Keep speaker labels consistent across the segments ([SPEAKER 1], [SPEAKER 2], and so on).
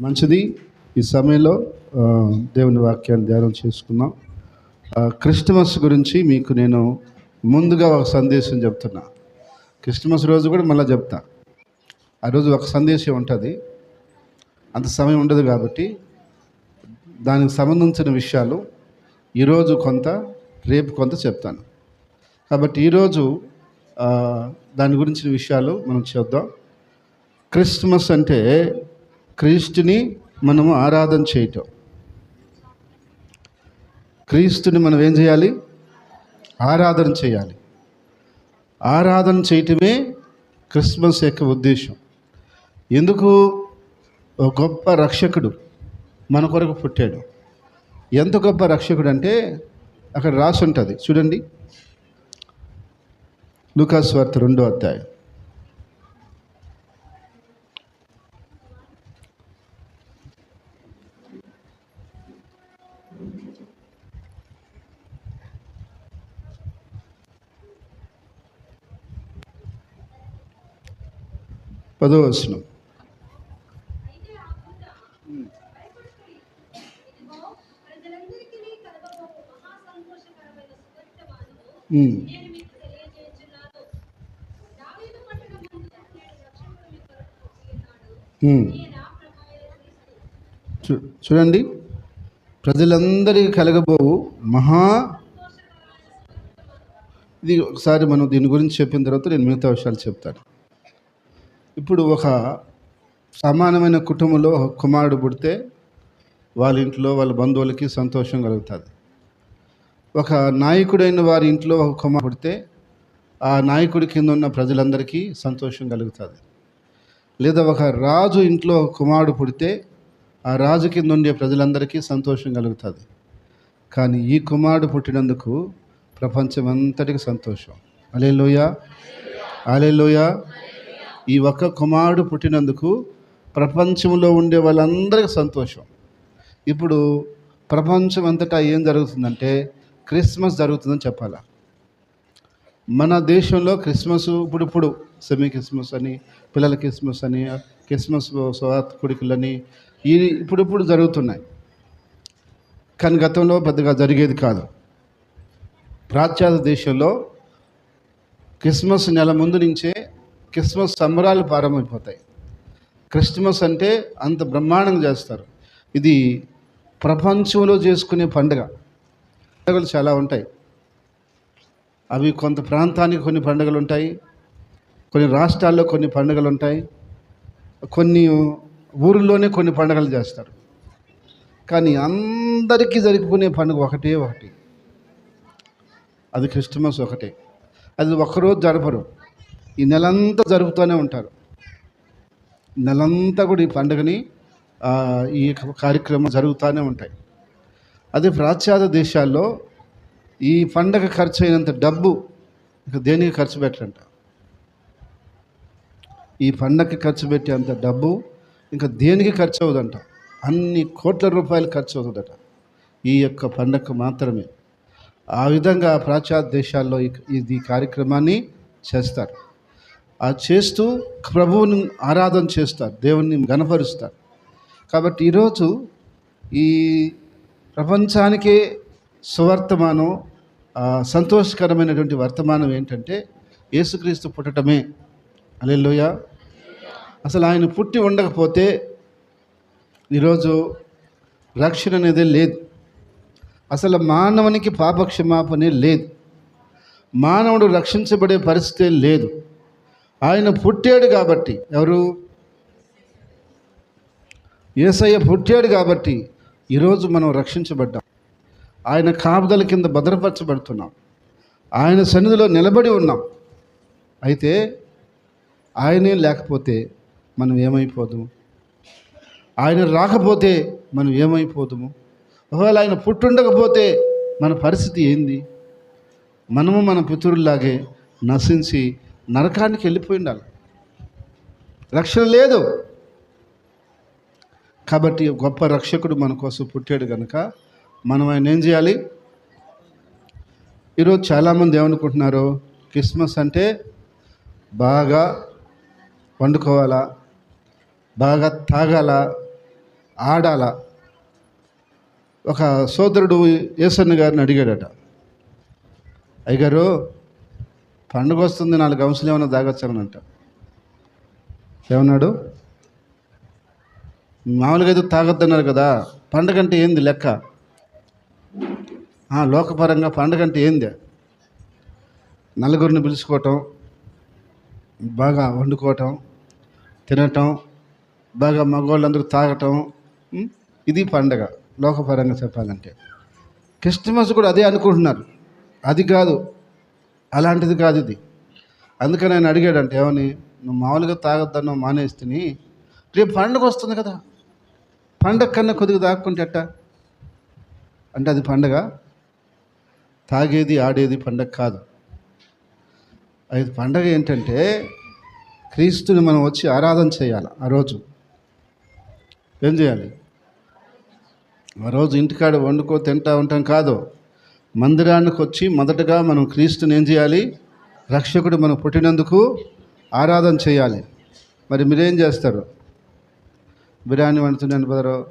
[SPEAKER 1] మంచిది. ఈ సమయంలో దేవుని వాక్యాన్ని ధ్యానం చేసుకుందాం. క్రిస్టమస్ గురించి మీకు నేను ముందుగా ఒక సందేశం చెప్తున్నా. క్రిస్టమస్ రోజు కూడా మళ్ళీ చెప్తా. ఆ రోజు ఒక సందేశం ఉంటుంది. అంత సమయం ఉండదు కాబట్టి దానికి సంబంధించిన విషయాలు ఈరోజు కొంత రేపు కొంత చెప్తాను. కాబట్టి ఈరోజు దాని గురించిన విషయాలు మనం చూద్దాం. క్రిస్మస్ అంటే క్రీస్తుని మనము ఆరాధన చేయటం. క్రీస్తుని మనం ఏం చేయాలి? ఆరాధన చేయాలి. ఆరాధన చేయటమే క్రిస్మస్ యొక్క ఉద్దేశం. ఎందుకు? ఒక గొప్ప రక్షకుడు మన కొరకు పుట్టాడు. ఎంత గొప్ప రక్షకుడు అంటే అక్కడ రాసి ఉంటుంది చూడండి. లూకాస్ వార్త రెండో అధ్యాయం పదో వచనం
[SPEAKER 2] అయితే ఆ దూత భయపడకుడి. ఇదిగో ప్రజలందరికీ కలగబోవు మహా సంతోషకరమైన సువర్తమానము
[SPEAKER 1] ఉమ్,
[SPEAKER 2] నేను మీకు తెలియజేయుచున్నాను. దావీదు పట్టణమందు నేడు రక్షకుడు మీ కొరకు పుట్టి ఉన్నాడు.
[SPEAKER 1] ఉమ్.
[SPEAKER 2] ఈయన ప్రభువైన క్రీస్తు.
[SPEAKER 1] చూ చూడండి. ప్రజలందరికీ కలగబోవు మహా ఇది ఒకసారి మనం దీని గురించి చెప్పిన తర్వాత నేను మిగతా విషయాలు చెప్తాను. ఇప్పుడు ఒక సమానమైన కుటుంబంలో ఒక కుమారుడు పుడితే వాళ్ళ ఇంట్లో వాళ్ళ బంధువులకి సంతోషం కలుగుతుంది. ఒక నాయకుడైన వారి ఇంట్లో ఒక కుమారుడు పుడితే ఆ నాయకుడి కింద ఉన్న ప్రజలందరికీ సంతోషం కలుగుతుంది. లేదా ఒక రాజు ఇంట్లో ఒక కుమారుడు పుడితే ఆ రాజు కింద ఉండే ప్రజలందరికీ సంతోషం కలుగుతుంది. కానీ ఈ కుమారుడు పుట్టినందుకు ప్రపంచం అంతటికి సంతోషం. అలే లోయ అలే లోయ ఈ ఒక్క కుమారుడు పుట్టినందుకు ప్రపంచంలో ఉండే వాళ్ళందరికీ సంతోషం. ఇప్పుడు ప్రపంచం అంతటా ఏం జరుగుతుందంటే క్రిస్మస్ జరుగుతుందని చెప్పాల? మన దేశంలో క్రిస్మస్ ఇప్పుడు ఇప్పుడు సెమీ క్రిస్మస్ అని పిల్లల క్రిస్మస్ అని క్రిస్మస్ స్వార్థకుడికులని ఈ ఇప్పుడు ఇప్పుడు జరుగుతున్నాయి. కానీ గతంలో పెద్దగా జరిగేది కాదు. పాశ్చాత్య దేశంలో క్రిస్మస్ నెల ముందు నుంచే క్రిస్మస్ సంబరాలు ప్రారంభమైపోతాయి. క్రిస్మస్ అంటే అంత బ్రహ్మాండంగా చేస్తారు. ఇది ప్రపంచంలో చేసుకునే పండుగ. పండుగలు చాలా ఉంటాయి. అవి కొంత ప్రాంతానికి కొన్ని పండుగలు ఉంటాయి. కొన్ని రాష్ట్రాల్లో కొన్ని పండుగలు ఉంటాయి. కొన్ని ఊరిలోనే కొన్ని పండుగలు చేస్తారు. కానీ అందరికీ జరుపుకునే పండుగ ఒకటే ఒకటి. అది క్రిస్మస్ ఒకటే. అది ఒకరోజు జరపరు. ఈ నెలంతా జరుపుతూనే ఉంటారు. నెలంతా కూడా ఈ పండుగని ఈ కార్యక్రమం జరుగుతూనే ఉంటాయి. అదే పాశ్చాత్య దేశాల్లో ఈ పండగ ఖర్చు అయినంత డబ్బు ఇక దేనికి ఖర్చు పెట్టరంట? ఈ పండగకి ఖర్చు పెట్టేంత డబ్బు ఇంకా దేనికి ఖర్చు అవ్వదంట అన్ని కోట్ల రూపాయలు ఖర్చు అవుతుందట. ఈ యొక్క పండగ మాత్రమే. ఆ విధంగా పాశ్చాత్య దేశాల్లో ఈ- ఇది కార్యక్రమాన్ని చేస్తారు. ఆ చేస్తూ ప్రభువుని ఆరాధన చేస్తారు దేవుణ్ణి గనపరుస్తారు కాబట్టి ఈరోజు ఈ ప్రపంచానికే సువర్తమానం సంతోషకరమైనటువంటి వర్తమానం ఏంటంటే యేసుక్రీస్తు పుట్టటమే. అలెలుయ అసలు ఆయన పుట్టి ఉండకపోతే ఈరోజు రక్షణ అనేది లేదు. అసలు మానవునికి పాపక్షమాపనే లేదు. మానవుడు రక్షించబడే పరిస్థితి లేదు. ఆయన పుట్టాడు కాబట్టి. ఎవరు? ఏసయ్య పుట్టాడు కాబట్టి ఈరోజు మనం రక్షించబడ్డాం. ఆయన కాపుదల కింద భద్రపరచబడుతున్నాం. ఆయన సన్నిధిలో నిలబడి ఉన్నాం. అయితే ఆయనే లేకపోతే మనం ఏమైపోదుము ఆయన రాకపోతే మనం ఏమైపోదుము? ఒకవేళ ఆయన పుట్టుండకపోతే మన పరిస్థితి ఏంది? మనము మన పితరుల్లాగే నశించి నరకానికి వెళ్ళిపోయి ఉండాలి. రక్షణ లేదు. కాబట్టి గొప్ప రక్షకుడు మన కోసం పుట్టాడు కనుక మనం ఆయన ఏం చేయాలి? ఈరోజు చాలామంది ఏమనుకుంటున్నారు క్రిస్మస్ అంటే బాగా వండుకోవాలా? బాగా తాగాల? ఆడాల? ఒక సోదరుడు ఏసన్న గారిని అడిగాడట. అయ్యగారు పండుగ వస్తుంది నాలుగు అంశాలు ఏమైనా దాగొచ్చానంట ఏమన్నాడు? మామూలుగా అయితే తాగొద్దన్నారు కదా పండుగ అంటే ఏంది లెక్క? లోకపరంగా పండుగ అంటే ఏంది? నలుగురిని పిలుచుకోవటం బాగా వండుకోవటం తినటం బాగా మగవాళ్ళందరూ తాగటం ఇది పండగ లోకపరంగా చెప్పాలంటే. క్రిస్టమస్ కూడా అదే అనుకుంటున్నారు. అది కాదు. అలాంటిది కాదు ఇది. అందుకని ఆయన అడిగాడంటే ఏమని నువ్వు మామూలుగా తాగొద్దన్నావు మానేస్తుని రేపు పండగ వస్తుంది కదా పండగ కన్నా కొద్దిగా తాక్కుంటే ఎట్టా? అంటే అది పండగ. తాగేది ఆడేది పండగ కాదు. అది పండగ ఏంటంటే క్రీస్తుని మనం వచ్చి ఆరాధన చేయాలి ఆ రోజు. ఏం చేయాలి? ఆ రోజు ఇంటికాడ వండుకో తింటా ఉంటాం కాదు. మందిరానికి వచ్చి మొదటగా మనం క్రీస్తుని ఏం చేయాలి? రక్షకుడు మనం పుట్టినందుకు ఆరాధన చేయాలి. మరి మీరేం చేస్తారు? బిర్యానీ వండుతున్నాను బదరు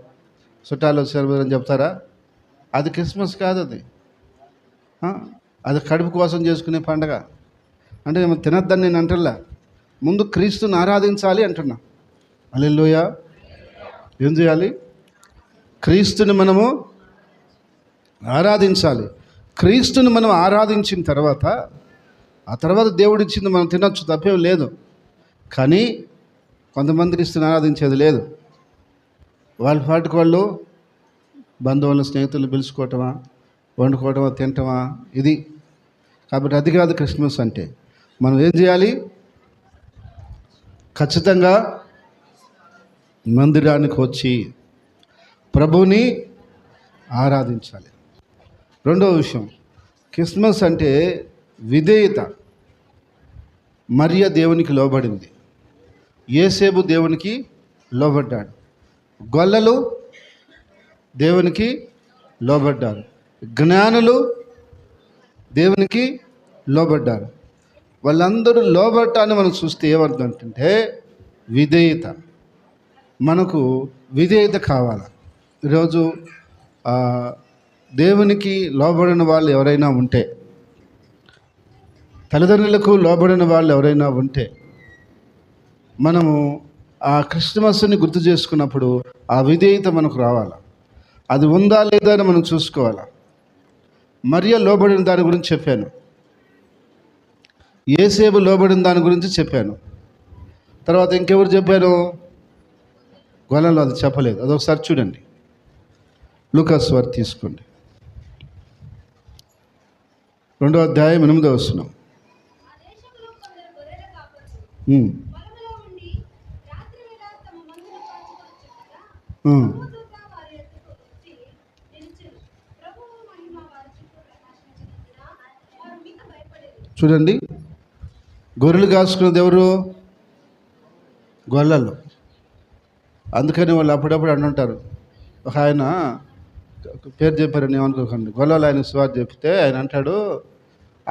[SPEAKER 1] చుట్టాలు వచ్చారు బదరు అని చెప్తారా? అది క్రిస్మస్ కాదు అది. అది కడుపు కోసం చేసుకునే పండగ. అంటే మేము తినద్దని నేను అంటల్లా ముందు క్రీస్తుని ఆరాధించాలి అంటున్నా. అల్లెల్లోయ ఏం చేయాలి? క్రీస్తుని మనము ఆరాధించాలి. క్రీస్తుని మనం ఆరాధించిన తర్వాత ఆ తర్వాత దేవుడు ఇచ్చింది మనం తినొచ్చు తప్పేం లేదు. కానీ కొంతమంది క్రీస్తుని ఆరాధించేది లేదు. వాళ్ళ పాటికి వాళ్ళు బంధువులను స్నేహితులను పిలుచుకోవటమా వండుకోవటమా తినటమా ఇది. కాబట్టి అది కాదు క్రిస్మస్ అంటే. మనం ఏం చేయాలి? ఖచ్చితంగా మందిరానికి వచ్చి ప్రభుని ఆరాధించాలి. రెండవ విషయం. క్రిస్మస్ అంటే విధేయత. మరియ దేవునికి లోబడింది. ఏసేబు దేవునికి లోబడ్డాడు. గొల్లలు దేవునికి లోబడ్డారు. జ్ఞానులు దేవునికి లోబడ్డారు. వాళ్ళందరూ లోబట్టాన్ని మనం చూస్తే ఏమర్థంటే విధేయత. మనకు విధేయత కావాలి. ఈరోజు దేవునికి లోబడిన వాళ్ళు ఎవరైనా ఉంటే తల్లిదండ్రులకు లోబడిన వాళ్ళు ఎవరైనా ఉంటే మనము ఆ క్రిస్మస్ని గుర్తు చేసుకున్నప్పుడు ఆ విధేయత మనకు రావాలి? అది ఉందా లేదా అని మనం చూసుకోవాలా? మరియ లోబడిన దాని గురించి చెప్పాను. ఏసేపు లోబడిన దాని గురించి చెప్పాను. తర్వాత ఇంకెవరు చెప్పాను గొల్లలో అది చెప్పలేదు. అదొకసారి చూడండి. లూకాస్ వారు తీసుకోండి. రెండో అధ్యాయం ఎనిమిదో వస్తున్నాం చూడండి. గొర్రెలు కాసుకున్నది ఎవరు? గొల్లలు అందుకని వాళ్ళు అప్పుడప్పుడు అంటుంటారు ఒక ఆయన పేరు చెప్పారని ఏమనుకోకండి. గొల్లలు ఆయన సువార్ చెప్తే ఆయన అంటాడు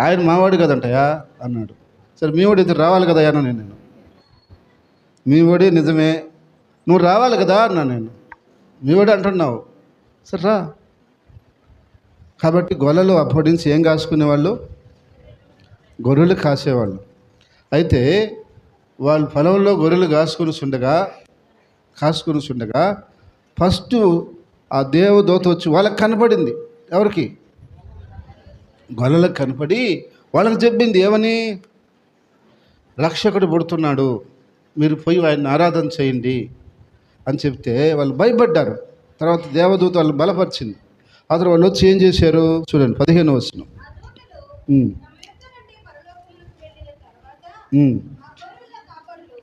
[SPEAKER 1] ఆయన మావాడు కదంటయా అన్నాడు. సరే మీ వాడు ఇద్దరు రావాలి కదా అన్నా నేను. మీ వాడి నిజమే. నువ్వు రావాలి కదా అన్నా నేను. మీ వాడు అంటున్నావు. సరే రా. కాబట్టి గొల్లలు అప్పటి నుంచి ఏం కాసుకునేవాళ్ళు? గొర్రెలు కాసేవాళ్ళు. అయితే వాళ్ళు పొలంలో గొర్రెలు కాసుకుని ఉండగా కాసుకుని చుండగా ఫస్ట్ ఆ దేవదోత వచ్చి వాళ్ళకి కనపడింది. ఎవరికి? గొల్లలకు కనపడి వాళ్ళకి చెప్పింది ఏమని? రక్షకుడు పుడుతున్నాడు మీరు పోయి ఆయన ఆరాధన చేయండి అని చెప్తే వాళ్ళు భయపడ్డారు. తర్వాత దేవదూత వాళ్ళు బలపరిచింది. ఆ తర్వాత వాళ్ళు వచ్చి ఏం చేశారు? చూడండి పదిహేను వచ్చిన
[SPEAKER 2] ఆ దూతలు తమ యొక్క నుండి పరలోకములకు వెళ్ళిన తర్వాత ఆ గొర్రెల కాపరులు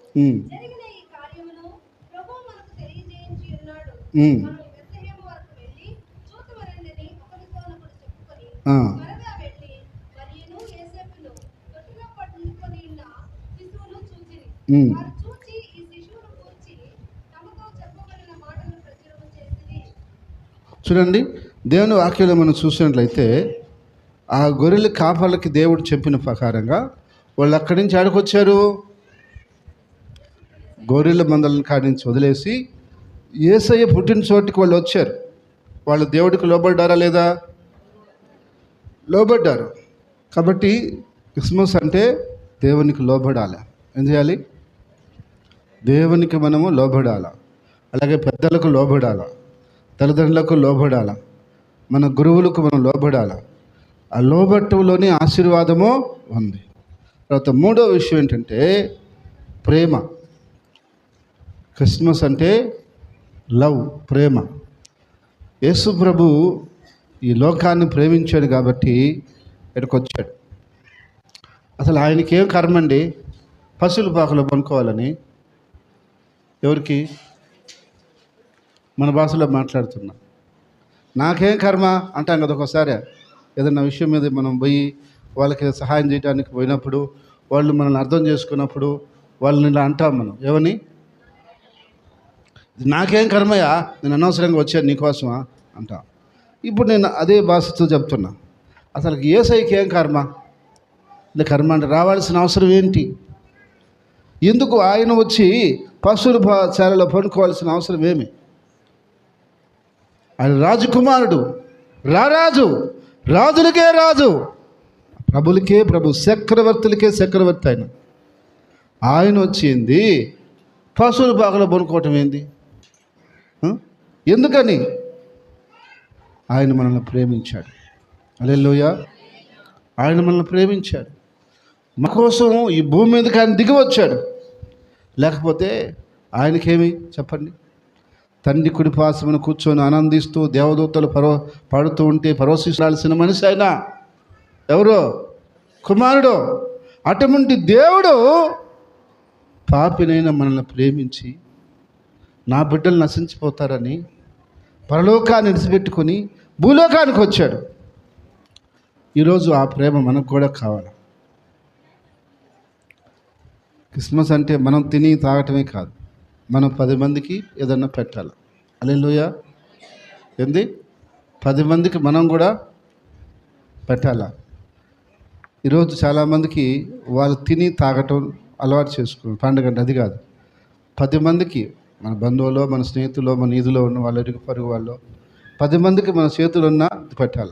[SPEAKER 2] జరిగిన ఈ కార్యమును ప్రభువు మనకు తెలియజేయించి ఉన్నాడు మనం బెత్లెహేము వరకు వెళ్ళి చూతుమరండిని ఒకరితోనొకడు చెప్పుకొని త్వరగా వెళ్ళి మరియును యేసేపును తొట్టిలో పట్టుకొని ఉన్న శిశువును చూచిరి వారు చూచి ఈ శిశువును కూర్చి తమతో చెప్పబడిన మాటలు ప్రచురణ చేసిరి
[SPEAKER 1] చూడండి దేవుని వాక్యంలో మనం చూసినట్లయితే ఆ గొర్రెల కాపర్లకి దేవుడు చెప్పిన ప్రకారంగా వాళ్ళు అక్కడి నుంచి ఆడుకొచ్చారు? గొర్రెల మందలను కాడి నుంచి వదిలేసి ఏసయ్య పుట్టిన చోటికి వాళ్ళు వచ్చారు. వాళ్ళు దేవుడికి లోబడ్డారా లేదా? లోబడ్డారు. కాబట్టి క్రిస్మస్ అంటే దేవునికి లోబడాలి. ఏం చేయాలి? దేవునికి మనము లోబడాల. అలాగే పెద్దలకు లోబడాల. తల్లిదండ్రులకు లోబడాల. మన గురువులకు మనం లోబడాల. ఆ లోబట్టులోని ఆశీర్వాదము ఉంది. తర్వాత మూడో విషయం ఏంటంటే ప్రేమ. క్రిస్మస్ అంటే లవ్ ప్రేమ. యేసు ప్రభు ఈ లోకాన్ని ప్రేమించాడు కాబట్టి ఇక్కడికి వచ్చాడు అసలు ఆయనకి ఏం కర్మ పశువుల పాకలో పనుకోవాలని ఎవరికి? మన భాషలో మాట్లాడుతున్నా. నాకేం కర్మ? అంటాం కదా ఒకసారి. ఏదైనా విషయం మీద మనం పోయి వాళ్ళకి సహాయం చేయడానికి పోయినప్పుడు వాళ్ళు మనల్ని అర్థం చేసుకున్నప్పుడు వాళ్ళని ఇలా అంటాం మనం. ఏమని నాకేం కర్మయ్యా నేను అనవసరంగా వచ్చాను నీకోసమా? అంటాం. ఇప్పుడు నేను అదే భాషతో చెప్తున్నా. అసలు ఏసైకి ఏం కర్మ? ఇది కర్మ అంటే రావాల్సిన అవసరం ఏంటి? ఎందుకు ఆయన వచ్చి పశువుల శాలలో పనుకోవాల్సిన అవసరం ఏమి? ఆయన రాజకుమారుడు. రారాజు రాజులకే రాజు. ప్రభులకే ప్రభు చక్రవర్తులకే చక్రవర్తి ఆయన. ఆయన వచ్చింది పశువుల బాగలో పనుకోవటం ఏంది ఎందుకని? ఆయన మనల్ని ప్రేమించాడు. అలెల్లోయ. ఆయన మనల్ని ప్రేమించాడు. మా కోసం ఈ భూమి మీదకి ఆయన దిగి వచ్చాడు లేకపోతే ఆయనకేమి? చెప్పండి. తండ్రి కుడిపాసమును కూర్చొని ఆనందిస్తూ దేవదూతలు పరవ పడుతూ ఉంటే పరవశించాల్సిన మనిషి ఆయన. ఎవరో? కుమారుడు. అటువంటి దేవుడు పాపినైన మనల్ని ప్రేమించి నా బిడ్డలు నశించిపోతారని పరలోకాన్ని నిలిచిపెట్టుకొని భూలోకానికి వచ్చాడు. ఈరోజు ఆ ప్రేమ మనకు కూడా కావాలి. క్రిస్మస్ అంటే మనం తిని తాగటమే కాదు. మనం పది మందికి ఏదన్నా పెట్టాలి. అలెలుయ ఏంది? పది మందికి మనం కూడా పెట్టాలా? ఈరోజు చాలామందికి వాళ్ళు తిని తాగటం అలవాటు చేసుకున్నారు పండుగ అంటే అది కాదు. పది మందికి మన బంధువులో మన స్నేహితులు మన ఈదులో ఉన్న వాళ్ళ ఇరుగు పరుగు వాళ్ళు పది మందికి మన చేతులు ఉన్న పెట్టాలి?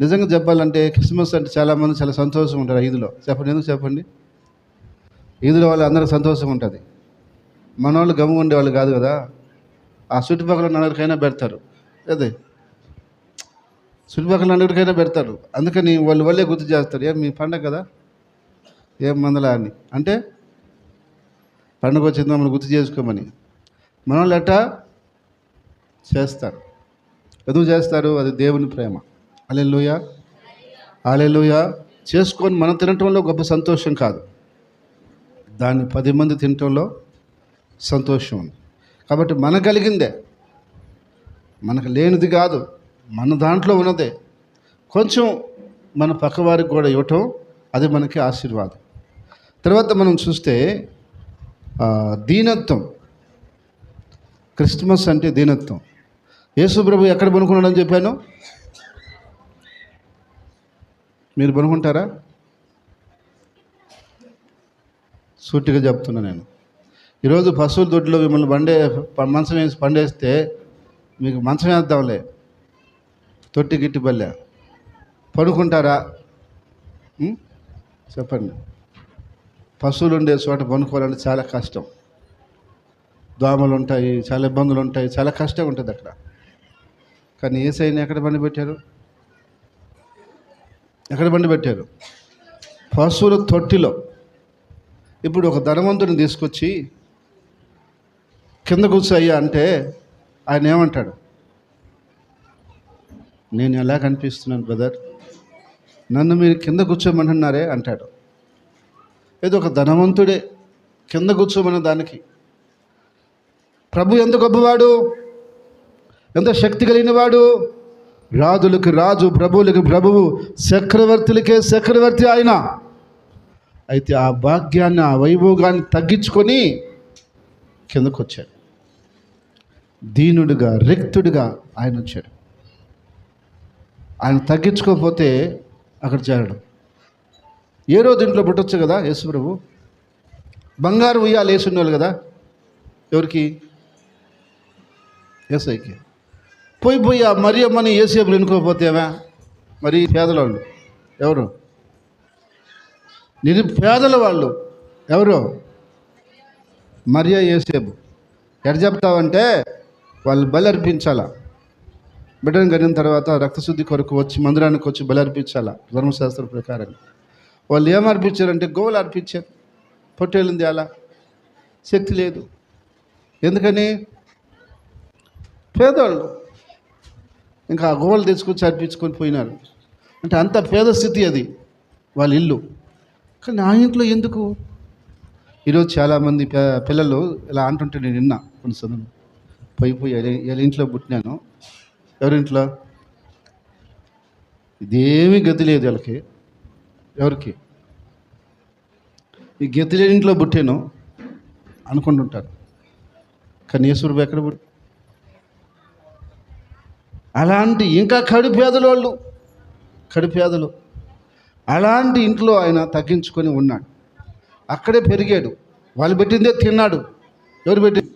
[SPEAKER 1] నిజంగా చెప్పాలంటే క్రిస్మస్ అంటే చాలామంది చాలా సంతోషం ఉంటారు ఐదులో చెప్పండి ఎందుకు చెప్పండి? ఈదులో వాళ్ళు అందరికి సంతోషం ఉంటుంది. మన వాళ్ళు గమ్ము ఉండేవాళ్ళు కాదు కదా. ఆ చుట్టుపక్కల నలుగురికైనా పెడతారు. అదే. చుట్టుపక్కల నలుగురికైనా పెడతారు. అందుకని వాళ్ళు వాళ్ళే గుర్తు చేస్తారు. ఏం మీ పండగ కదా? ఏం మందలా అని. అంటే పండుగ వచ్చింది మమ్మల్ని గుర్తు చేసుకోమని. మన వాళ్ళు ఎట్టా? చేస్తారు. ఎందుకు చేస్తారు? అది దేవుని ప్రేమ. అలెలుయా అలెలుయా చేసుకొని మనం తినటంలో గొప్ప సంతోషం కాదు. దాన్ని పది మంది తినటంలో సంతోషం ఉంది. కాబట్టి మన కలిగిందే. మనకు లేనిది కాదు. మన దాంట్లో ఉన్నదే. కొంచెం మన పక్కవారికి కూడా ఇవ్వటం అది మనకి ఆశీర్వాదం. తర్వాత మనం చూస్తే దీనత్వం. క్రిస్మస్ అంటే దీనత్వం. యేసు ప్రభు ఎక్కడ పనుకున్నాడని చెప్పాను? మీరు పనుకుంటారా? సూటిగా చెప్తున్నా నేను. ఈరోజు పశువుల దొడ్లో మిమ్మల్ని పండే మంచం వేసి పండేస్తే మీకు మంచం వేద్దాంలే. తొట్టి గిట్టి పల్లె. పడుకుంటారా? చెప్పండి. పశువులు ఉండే చోట పనుకోవాలంటే చాలా కష్టం. దోమలు ఉంటాయి చాలా ఇబ్బందులు ఉంటాయి చాలా కష్టం ఉంటుంది అక్కడ. కానీ ఏ సైన్ ఎక్కడ బండి పెట్టారు ఎక్కడ బండి పెట్టారు పశువుల తొట్టిలో. ఇప్పుడు ఒక ధనవంతుని తీసుకొచ్చి కింద కూర్చోయ్యా అంటే ఆయన ఏమంటాడు? నేను ఎలా కనిపిస్తున్నాను బ్రదర్ నన్ను మీరు కింద కూర్చోమంటున్నారే అంటాడు. ఏదో ఒక ధనవంతుడే కింద కూర్చోమన్న దానికి. ప్రభు ఎంత గొప్పవాడు? ఎంత శక్తి కలిగినవాడు? రాజులకు రాజు ప్రభువులకు ప్రభువు చక్రవర్తులకే చక్రవర్తి ఆయన. అయితే ఆ భాగ్యాన్ని ఆ వైభోగాన్ని తగ్గించుకొని కిందకు వచ్చాడు దీనుడిగా రిక్తుడిగా ఆయన వచ్చాడు. ఆయన తగ్గించుకోకపోతే అక్కడ చేరడం. ఏ రోజు ఇంట్లో పుట్టొచ్చు కదా యేసుప్రభు? బంగారు ఉయ్యాలు వేసి ఉండాలి కదా? ఎవరికి? ఏసైకి పోయి పోయి ఆ మరియమ్మని ఏసేపులు ఎన్నుకోకపోతేవా మరి పేదలవాళ్ళు ఎవరు? నిరుపేదల వాళ్ళు. ఎవరు? మరియా ఏసేపు ఎడ చెప్తావంటే వాళ్ళు బలి అర్పించాలా బిడ్డను కడిగిన తర్వాత రక్తశుద్ధి కొరకు వచ్చి మందిరానికి వచ్చి బలి అర్పించాలా ధర్మశాస్త్ర ప్రకారం వాళ్ళు ఏం అర్పించారంటే గోవులు అర్పించారు. పొట్టేళ్ళింది అలా. శక్తి లేదు. ఎందుకని? పేదవాళ్ళు ఇంకా ఆ గోవులు తెచ్చుకొచ్చి అర్పించుకొని పోయినారు. అంటే అంత పేద స్థితి అది వాళ్ళ ఇల్లు. కానీ నా ఇంట్లో ఎందుకు? ఈరోజు చాలామంది పిల్లలు ఇలా అంటుంటే నేను విన్నా కొన్ని సందర్భం. పోయి పోయి వీళ్ళ ఇంట్లో పుట్టినాను. ఎవరింట్లో? ఇదేమీ గతి లేదు వీళ్ళకి. ఎవరికి? ఈ గతి లేని ఇంట్లో పుట్టాను అనుకుంటుంటారు. కానీ ఎక్కడ పుట్టి అలాంటి ఇంకా కడిపేదలు వాళ్ళు. కడిపేదలు అలాంటి ఇంట్లో ఆయన తగ్గించుకొని ఉన్నాడు. అక్కడే పెరిగాడు. వాళ్ళు పెట్టిందే తిన్నాడు. ఎవరు పెట్టి?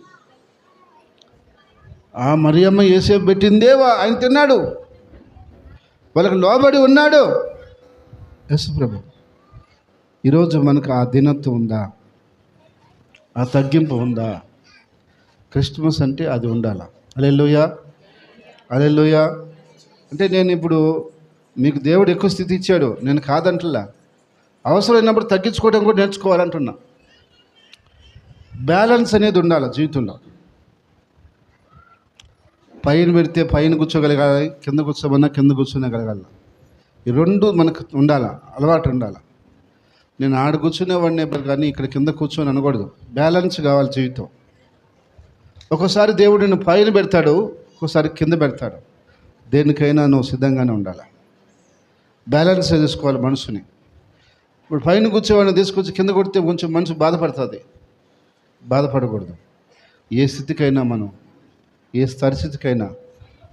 [SPEAKER 1] ఆ మరియమ్మ ఏసేపు పెట్టిందే ఆయన తిన్నాడు. వాళ్ళకి లోబడి ఉన్నాడు. యశుప్రభు ఈరోజు మనకు ఆ దినత్వం ఉందా? ఆ తగ్గింపు ఉందా? క్రిస్మస్ అంటే అది ఉండాలా? అలెల్లుయా అలెల్లుయా అంటే నేను ఇప్పుడు మీకు దేవుడు ఎక్కువ స్థితి ఇచ్చాడు. నేను కాదంటలా. అవసరమైనప్పుడు తగ్గించుకోవడం కూడా నేర్చుకోవాలంటున్నా. బ్యాలెన్స్ అనేది ఉండాలి జీవితంలో. పైన పెడితే పైన కూర్చోగలగాలి కింద కూర్చోమన్నా కింద కూర్చోగలగాలి ఈ రెండు మనకు ఉండాలి అలవాటు ఉండాలి. నేను ఆడ కూర్చునేవాడిని కానీ ఇక్కడ కింద కూర్చొని అనకూడదు. బ్యాలెన్స్ కావాలి జీవితం. ఒక్కోసారి దేవుడు పైన పెడతాడు ఒక్కోసారి కింద పెడతాడు. దేనికైనా నువ్వు సిద్ధంగానే ఉండాలి. బ్యాలెన్స్ చేసుకోవాలి మనసుని. ఇప్పుడు పైన కూర్చోవాడిని తీసుకొచ్చి కింద కొడితే కొంచెం మనసు బాధపడుతుంది. బాధపడకూడదు. ఏ స్థితికైనా మనం ఏ పరిస్థితికైనా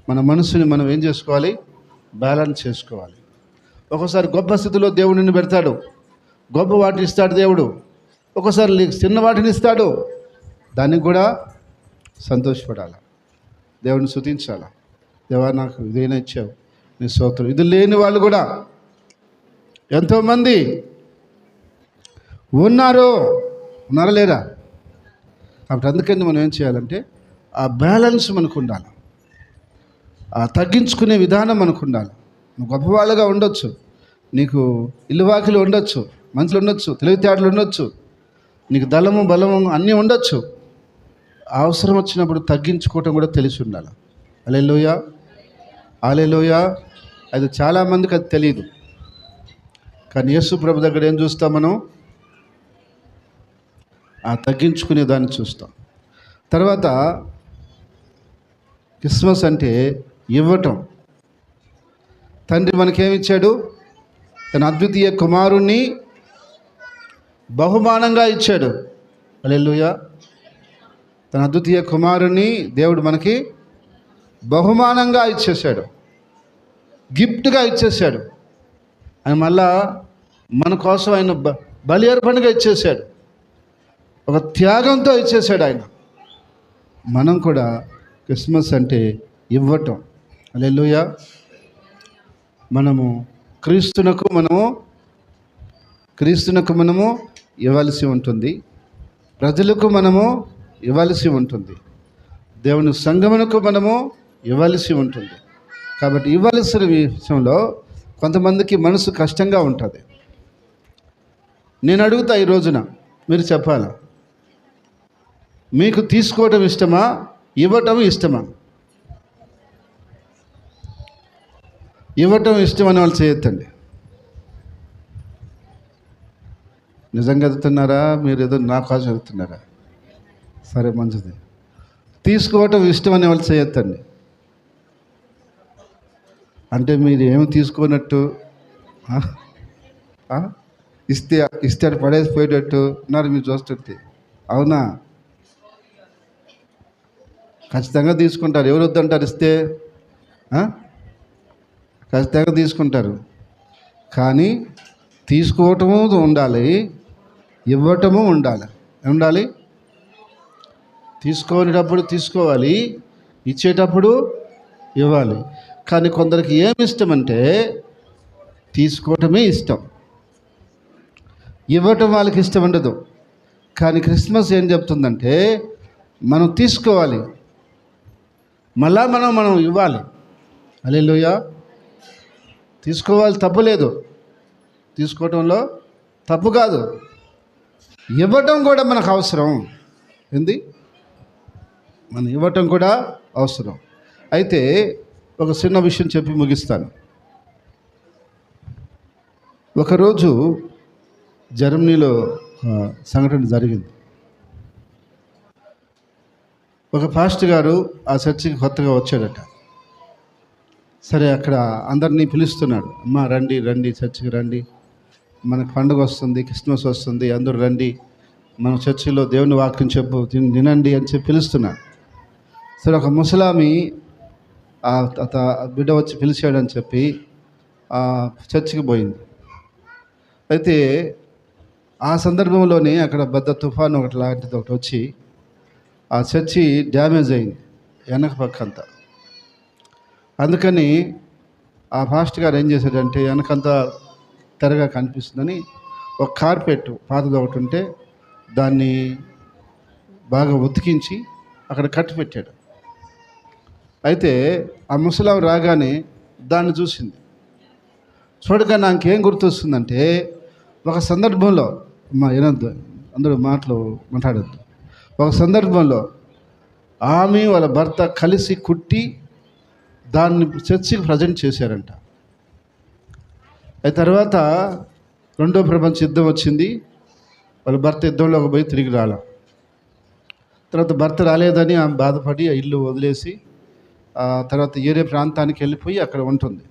[SPEAKER 1] మన మనసుని మనం ఏం చేసుకోవాలి? బ్యాలెన్స్ చేసుకోవాలి. ఒకసారి గొప్ప స్థితిలో దేవుడు నిన్ను పెడతాడు. గొప్ప వాటిని ఇస్తాడు దేవుడు. ఒక్కోసారి చిన్న వాటిని ఇస్తాడు. దానికి కూడా సంతోషపడాలి. దేవుని శుతించాలి దేవా నాకు ఇదైనా ఇచ్చావు? నీ స్తోత్రం. ఇది లేని వాళ్ళు కూడా ఎంతోమంది ఉన్నారు ఉన్నారా లేరా? కాబట్టి అందుకని మనం ఏం చేయాలంటే ఆ బ్యాలెన్స్ మనకు ఉండాలి. ఆ తగ్గించుకునే విధానం మనకు ఉండాలి. నువ్వు గొప్పవాళ్ళుగా ఉండొచ్చు. నీకు ఇల్లువాకిలు ఉండొచ్చు. మనుషులు ఉండొచ్చు. తెలివితేటలు ఉండొచ్చు. నీకు దళము బలము అన్నీ ఉండొచ్చు. అవసరం వచ్చినప్పుడు తగ్గించుకోవటం కూడా తెలిసి ఉండాలి. అలెలోయ అలెలోయ అది చాలామందికి అది తెలియదు కానీ యేసు ప్రభు దగ్గర ఏం చూస్తాం మనం? ఆ తగ్గించుకునే దాన్ని చూస్తాం. తర్వాత క్రిస్మస్ అంటే ఇవ్వటం. తండ్రి మనకేమిచ్చాడు? తన అద్వితీయ కుమారుణ్ణి బహుమానంగా ఇచ్చాడు. అలెలుయ తన అద్వితీయ కుమారుణ్ణి దేవుడు మనకి బహుమానంగా ఇచ్చేసాడు గిఫ్ట్గా ఇచ్చేసాడు ఆయన మళ్ళా మన కోసం ఆయన బ- బలి అర్పణగా ఇచ్చేసాడు ఒక త్యాగంతో ఇచ్చేసాడు ఆయన. మనం కూడా క్రిస్మస్ అంటే ఇవ్వటం. అలెలుయ మనము క్రీస్తునకు మనము క్రీస్తునకు మనము ఇవ్వాల్సి ఉంటుంది. ప్రజలకు మనము ఇవ్వాల్సి ఉంటుంది. దేవుని సంగమునకు మనము ఇవ్వాల్సి ఉంటుంది. కాబట్టి ఇవ్వాల్సిన విషయంలో కొంతమందికి మనసు కష్టంగా ఉంటుంది. నేను అడుగుతా ఈ రోజున మీరు చెప్పాలా? మీకు తీసుకోవటం ఇష్టమా? ఇవ్వటం ఇష్టమా? ఇవ్వటం ఇష్టం అని వాళ్ళు చేయొద్దండి. నిజంగా చదువుతున్నారా మీరు ఏదో నా కాదు చదువుతున్నారా సరే మంచిది. తీసుకోవటం ఇష్టమని వాళ్ళు చేయొద్దండి. అంటే మీరు ఏమి తీసుకోనట్టు? ఇస్తే ఇస్తే అటు పడేసి పోయేటట్టు ఉన్నారు మీరు చూస్తుంటే. అవునా? ఖచ్చితంగా తీసుకుంటారు. ఎవరు వద్దంటారు ఇస్తే? ఖచ్చితంగా తీసుకుంటారు. కానీ తీసుకోవటము ఉండాలి. ఇవ్వటము ఉండాలి. ఉండాలి? తీసుకునేటప్పుడు తీసుకోవాలి. ఇచ్చేటప్పుడు ఇవ్వాలి. కానీ కొందరికి ఏమి ఇష్టం అంటే తీసుకోవటమే ఇష్టం. ఇవ్వటం వాళ్ళకి ఇష్టం ఉండదు. కానీ క్రిస్మస్ ఏం చెప్తుందంటే మనం తీసుకోవాలి. మళ్ళా మనం మనం ఇవ్వాలి. అలెలుయ తీసుకోవాలి తప్పు లేదు. తీసుకోవటంలో తప్పు కాదు. ఇవ్వటం కూడా మనకు అవసరం. ఏంది? మనం ఇవ్వటం కూడా అవసరం. అయితే ఒక చిన్న విషయం చెప్పి ముగిస్తాను. ఒకరోజు జర్మనీలో సంఘటన జరిగింది. ఒక పాస్ట్ గారు ఆ చర్చికి కొత్తగా వచ్చాడట. సరే అక్కడ అందరినీ పిలుస్తున్నాడు. అమ్మ రండి రండి చర్చికి రండి. మనకు పండుగ వస్తుంది క్రిస్మస్ వస్తుంది అందరూ రండి. మన చర్చిలో దేవుని వాక్యం చెప్పు తిని తినండి అని చెప్పి పిలుస్తున్నాడు. సరే ఒక ముసలామి బిడ్డ వచ్చి పిలిచాడని చెప్పి చర్చికి పోయింది. అయితే ఆ సందర్భంలోనే అక్కడ పెద్ద తుఫాన్ ఒకటి లాంటిది ఒకటి వచ్చి ఆ చర్చి డ్యామేజ్ అయింది వెనక పక్క అంతా. అందుకని ఆ ఫాస్ట్ గారు ఏం చేశాడంటే వెనకంతా తెరగా కనిపిస్తుందని ఒక కార్పెట్ పాతది ఒకటి ఉంటే దాన్ని బాగా ఉతికించి అక్కడ కట్టు పెట్టాడు అయితే ఆ ముసలాం రాగానే దాన్ని చూసింది. చూడగా నాకేం గుర్తొస్తుందంటే ఒక సందర్భంలో మా వినొద్దు అందరూ మాటలు మాట్లాడద్దు. ఒక సందర్భంలో ఆమె వాళ్ళ భర్త కలిసి కుట్టి దాన్ని చర్చికి ప్రజెంట్ చేశారంట. ఆ తర్వాత రెండో ప్రపంచ యుద్ధం వచ్చింది. వాళ్ళ భర్త యుద్ధంలోకి పోయి తిరిగి రాల. తర్వాత భర్త రాలేదని ఆమె బాధపడి ఆ ఇల్లు వదిలేసి తర్వాత ఏరే ప్రాంతానికి వెళ్ళిపోయి అక్కడ ఉంటుంది.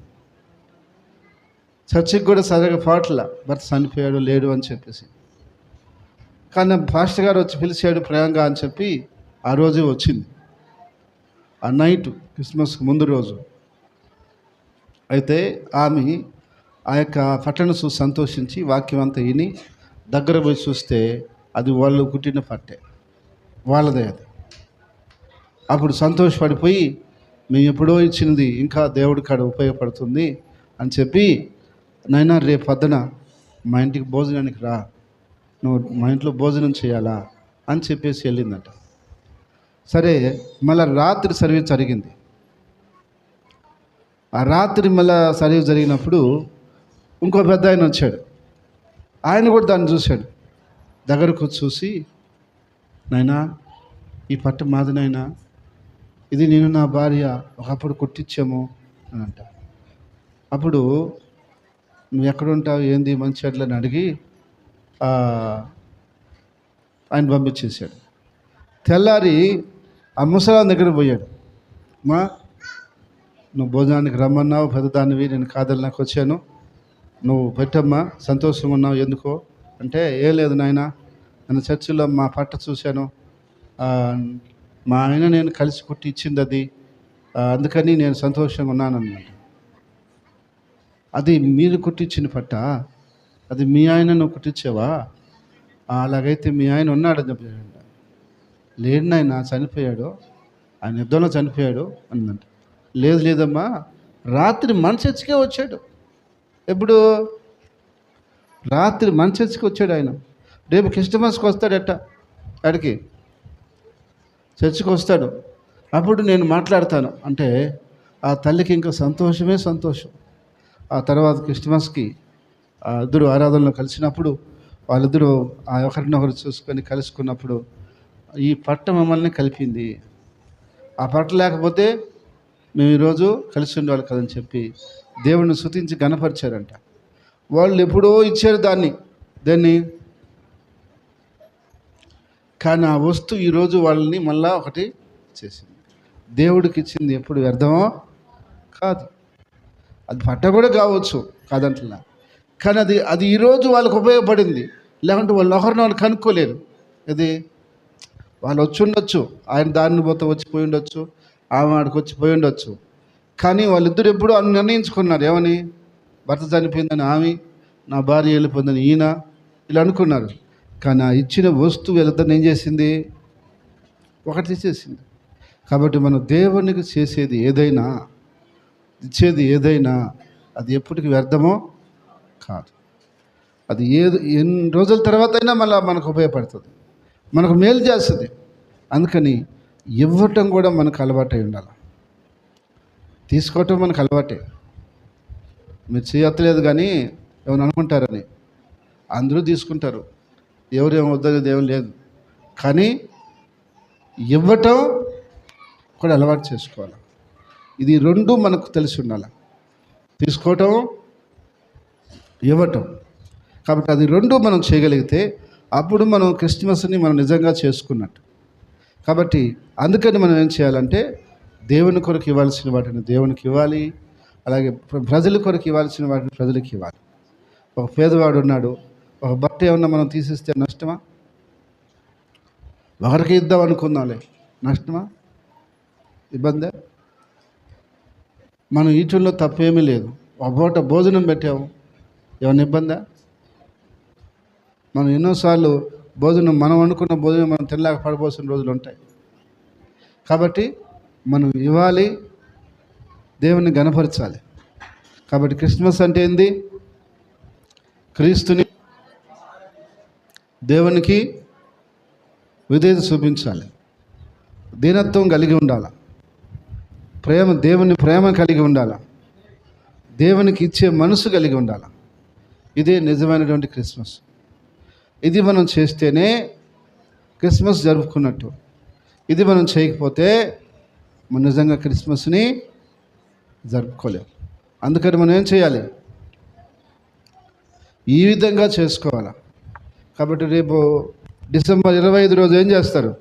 [SPEAKER 1] చర్చికి కూడా సరిగా పాటల భర్త చనిపోయాడు లేడు అని చెప్పేసి. కానీ ఫాస్ట్ గారు వచ్చి పిలిచాడు ప్రేమగా అని చెప్పి ఆ రోజే వచ్చింది. ఆ నైట్ క్రిస్మస్కి ముందు రోజు. అయితే ఆమె ఆ యొక్క పట్టణ చూసి సంతోషించి వాక్యం అంతా విని దగ్గర పోయి చూస్తే అది వాళ్ళు కుట్టిన పట్టే. వాళ్ళదే అది. అప్పుడు సంతోషపడిపోయి మేము ఎప్పుడో ఇచ్చినది ఇంకా దేవుడి కాడ ఉపయోగపడుతుంది అని చెప్పి నైనా రేపు పొద్దున మా ఇంటికి భోజనానికి రా. నువ్వు మా ఇంట్లో భోజనం చేయాలా? అని చెప్పేసి వెళ్ళిందట. సరే మళ్ళీ రాత్రి సర్వీస్ జరిగింది. ఆ రాత్రి మళ్ళా సర్వీస్ జరిగినప్పుడు ఇంకో పెద్ద ఆయన వచ్చాడు. ఆయన కూడా దాన్ని చూశాడు. దగ్గరకు వచ్చి చూసి నాయనా ఈ పట్టు మాదినైనా ఇది నేను నా భార్య ఒకప్పుడు కుట్టించాము అని అంట. అప్పుడు నువ్వు ఎక్కడుంటావు ఏంది మంచి అట్లని అడిగి ఆయన పంపించేశాడు. తెల్లారి ఆ ముసలాం దగ్గర పోయాడు. మా నువ్వు భోజనానికి రమ్మన్నావు పెద్దదానివి నేను కాదలనాకు వచ్చాను. నువ్వు పెట్టమ్మా సంతోషంగా ఉన్నావు ఎందుకో? అంటే ఏం లేదు నాయన నన్ను చర్చిలో మా పట్ట చూశాను. మా ఆయన నేను కలిసి కుట్టి ఇచ్చింది అది. అందుకని నేను సంతోషంగా ఉన్నానన్నమాట. అది మీరు కుట్టించిన పట్ట? అది మీ ఆయన నువ్వు కుట్టించావా అలాగైతే మీ ఆయన ఉన్నాడని చెప్పాడు లేడు నాయన చనిపోయాడు. ఆయన యుద్ధంలో చనిపోయాడు అందంట లేదు లేదమ్మా రాత్రి మన చర్చికే వచ్చాడు. ఎప్పుడు? రాత్రి మన చర్చికి వచ్చాడు ఆయన. రేపు క్రిస్టమస్కి వస్తాడట ఆడికి. చర్చికి వస్తాడు అప్పుడు నేను మాట్లాడతాను. అంటే ఆ తల్లికి ఇంకా సంతోషమే సంతోషం. ఆ తర్వాత క్రిస్మస్కి ఆ ఇద్దరు ఆరాధనలో కలిసినప్పుడు వాళ్ళిద్దరూ ఆ ఒకరినొకరు చూసుకొని కలుసుకున్నప్పుడు ఈ పట్ట మమ్మల్ని కలిపింది. ఆ పట్ట లేకపోతే మేము ఈరోజు కలిసి ఉండేవాళ్ళు కదని చెప్పి దేవుడిని శృతించి గణపరిచారంట వాళ్ళు ఎప్పుడో ఇచ్చారు దాన్ని. దాన్ని? కానీ ఆ వస్తువు ఈరోజు వాళ్ళని మళ్ళా ఒకటి చేసింది. దేవుడికి ఇచ్చింది ఎప్పుడు వ్యర్థమో? కాదు. అది పట్ట కూడా కావచ్చు కాదంటున్నా. కానీ అది అది ఈరోజు వాళ్ళకు ఉపయోగపడింది. లేకుంటే వాళ్ళు ఒకరిని వాళ్ళు కనుక్కోలేరు. ఇది వాళ్ళు వచ్చి ఉండొచ్చు. ఆయన దారిని పోతే వచ్చి పోయి ఉండొచ్చు. ఆమె ఆడికి వచ్చి పోయి ఉండొచ్చు. కానీ వాళ్ళిద్దరు ఎప్పుడు నిర్ణయించుకున్నారు. ఏమని? భర్త చనిపోయిందని ఆమె నా భార్య వెళ్ళిపోయిందని ఈయన ఇలా అనుకున్నారు. కానీ ఆ ఇచ్చిన వస్తువు వెళ్తాను ఏం చేసింది? ఒకటి చేసింది కాబట్టి మనం దేవునికి చేసేది ఏదైనా ఇచ్చేది ఏదైనా అది ఎప్పటికి వ్యర్థమో కాదు. అది ఏది ఎన్ని రోజుల తర్వాత అయినా మళ్ళీ మనకు ఉపయోగపడుతుంది. మనకు మేలు చేస్తుంది. అందుకని ఇవ్వటం కూడా మనకు అలవాటై ఉండాలి. తీసుకోవటం మనకు అలవాటే. మీరు చేయట్లేదు కానీ ఏమైనా అనుకుంటారని. అందరూ తీసుకుంటారు. ఎవరేం వద్దనేది ఏం లేదు కానీ ఇవ్వటం కూడా అలవాటు చేసుకోవాలి. ఇది రెండు మనకు తెలిసి ఉండాలి. తీసుకోవటం ఇవ్వటం. కాబట్టి అది రెండు మనం చేయగలిగితే అప్పుడు మనం క్రిస్మస్ని మనం నిజంగా చేసుకున్నట్టు. కాబట్టి అందుకని మనం ఏం చేయాలంటే దేవుని కొరకు ఇవ్వాల్సిన వాటిని దేవునికి ఇవ్వాలి. అలాగే ప్రజల కొరకు ఇవ్వాల్సిన వాటిని ప్రజలకు ఇవ్వాలి. ఒక పేదవాడు ఉన్నాడు. ఒక బట్ట ఏమన్నా మనం తీసిస్తే నష్టమా? ఒకరికి ఇద్దాం అనుకుందాంలే. నష్టమా? ఇబ్బందే? మనం ఈచుల్లో తప్పేమీ లేదు. ఒక పూట భోజనం పెట్టాము. ఏమైనా ఇబ్బందా? మనం ఎన్నోసార్లు భోజనం మనం అనుకున్న భోజనం మనం తినలేక పడిపోసిన రోజులు ఉంటాయి. కాబట్టి మనం ఇవ్వాలి దేవుని గణపరచాలి కాబట్టి క్రిస్మస్ అంటే ఏంది? క్రీస్తుని దేవునికి విధేయత చూపించాలి. దీనత్వం కలిగి ఉండాలి. ప్రేమ దేవుని ప్రేమ కలిగి ఉండాలి. దేవునికి ఇచ్చే మనసు కలిగి ఉండాలి. ఇదే నిజమైనటువంటి క్రిస్మస్. ఇది మనం చేస్తేనే క్రిస్మస్ జరుపుకున్నట్టు. ఇది మనం చేయకపోతే మనం నిజంగా క్రిస్మస్ని జరుపుకోలేము అందుకని మనం ఏం చేయాలి? ఈ విధంగా చేసుకోవాలి. కాబట్టి రేపు డిసెంబర్ ఇరవై ఐదు రోజు ఏం చేస్తారు?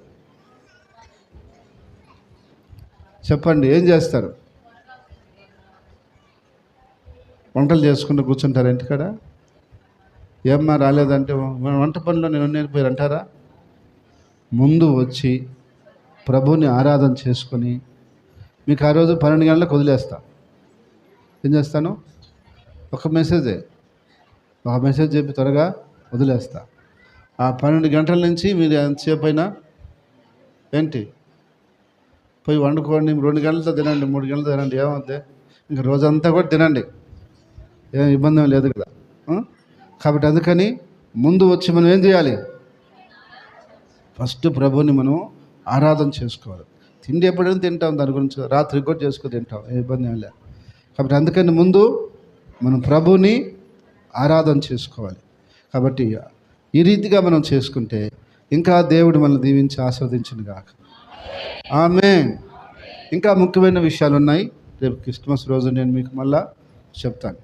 [SPEAKER 1] చెప్పండి ఏం చేస్తారు? వంటలు చేసుకుంటూ కూర్చుంటారా ఇంటికాడ? ఏమ్మా రాలేదంటే వంట పనిలో నేను నేర్పోయారు అంటారా? ముందు వచ్చి ప్రభుని ఆరాధన చేసుకొని మీకు ఆ రోజు పన్నెండు గంటలకు వదిలేస్తా. ఏం చేస్తాను? ఒక మెసేజే. ఒక మెసేజ్ చెప్పి త్వరగా వదిలేస్తా. ఆ పన్నెండు గంటల నుంచి మీరు ఎంతసేపు అయినా ఏంటి? పోయి వండుకోండి రెండు గంటలతో తినండి మూడు గంటలతో తినండి ఏమవుద్ది? ఇంకా రోజంతా కూడా తినండి. ఏం ఇబ్బంది ఏం లేదు కదా. కాబట్టి అందుకని ముందు వచ్చి మనం ఏం చేయాలి? ఫస్ట్ ప్రభుని మనం ఆరాధన చేసుకోవాలి. తిండి ఎప్పుడైనా తింటాం దాని గురించి రాత్రి కూడా చేసుకుని తింటాం ఏ ఇబ్బంది ఏం లేదు. కాబట్టి అందుకని ముందు మనం ప్రభుని ఆరాధన చేసుకోవాలి. కాబట్టి ఈ రీతిగా మనం చేసుకుంటే ఇంకా దేవుడు మనల్ని దీవించి ఆస్వాదించును గాక ఆమె ఇంకా ముఖ్యమైన విషయాలు ఉన్నాయి రేపు క్రిస్మస్ రోజు నేను మీకు మళ్ళా చెప్తాను.